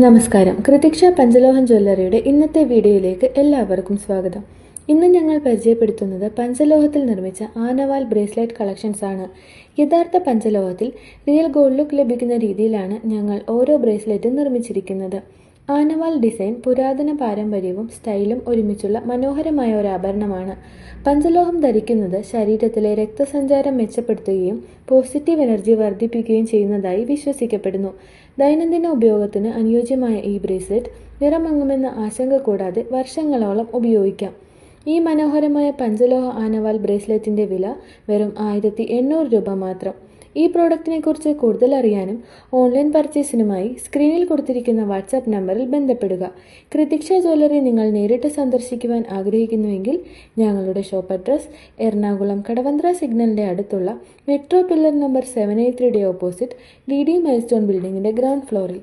നമസ്കാരം. കൃതിക്ഷ പഞ്ചലോഹൻ ജ്വല്ലറിയുടെ ഇന്നത്തെ വീഡിയോയിലേക്ക് എല്ലാവർക്കും സ്വാഗതം. ഇന്ന് ഞങ്ങൾ പരിചയപ്പെടുത്തുന്നത് പഞ്ചലോഹത്തിൽ നിർമ്മിച്ച ആനവാൽ ബ്രേസ്ലെറ്റ് കളക്ഷൻസ് ആണ്. യഥാർത്ഥ പഞ്ചലോഹത്തിൽ റിയൽ ഗോൾഡ് ലുക്ക് ലഭിക്കുന്ന രീതിയിലാണ് ഞങ്ങൾ ഓരോ ബ്രേസ്ലെറ്റും നിർമ്മിച്ചിരിക്കുന്നത്. ആനവാൽ ഡിസൈൻ പുരാതന പാരമ്പര്യവും സ്റ്റൈലും ഒരുമിച്ചുള്ള മനോഹരമായ ഒരു ആഭരണമാണ്. പഞ്ചലോഹം ധരിക്കുന്നത് ശരീരത്തിലെ രക്തസഞ്ചാരം മെച്ചപ്പെടുത്തുകയും പോസിറ്റീവ് എനർജി വർദ്ധിപ്പിക്കുകയും ചെയ്യുന്നതായി വിശ്വസിക്കപ്പെടുന്നു. ദൈനംദിന ഉപയോഗത്തിന് അനുയോജ്യമായ ഈ ബ്രേസ്ലെറ്റ് നിറമങ്ങുമെന്ന ആശങ്ക കൂടാതെ വർഷങ്ങളോളം ഉപയോഗിക്കാം. ഈ മനോഹരമായ പഞ്ചലോഹ ആനവാൽ ബ്രേസ്ലെറ്റിന്റെ വില വെറും ആയിരത്തി രൂപ മാത്രം. ഈ പ്രോഡക്റ്റിനെ കുറിച്ച് കൂടുതൽ അറിയാനും ഓൺലൈൻ പർച്ചേസിനുമായി സ്ക്രീനിൽ കൊടുത്തിരിക്കുന്ന വാട്സാപ്പ് നമ്പറിൽ ബന്ധപ്പെടുക. കൃതിക്ഷ ജ്വല്ലറി നിങ്ങൾ നേരിട്ട് സന്ദർശിക്കുവാൻ ആഗ്രഹിക്കുന്നുവെങ്കിൽ ഞങ്ങളുടെ ഷോപ്പ് അഡ്രസ് എറണാകുളം കടവന്ത്ര സിഗ്നലിന്റെ അടുത്തുള്ള metro pillar number seven eight ത്രീയുടെ ഓപ്പോസിറ്റ് ഡി ഡി മൈൽസ്റ്റോൺ ബിൽഡിംഗിന്റെ ഗ്രൗണ്ട് ഫ്ലോറിൽ.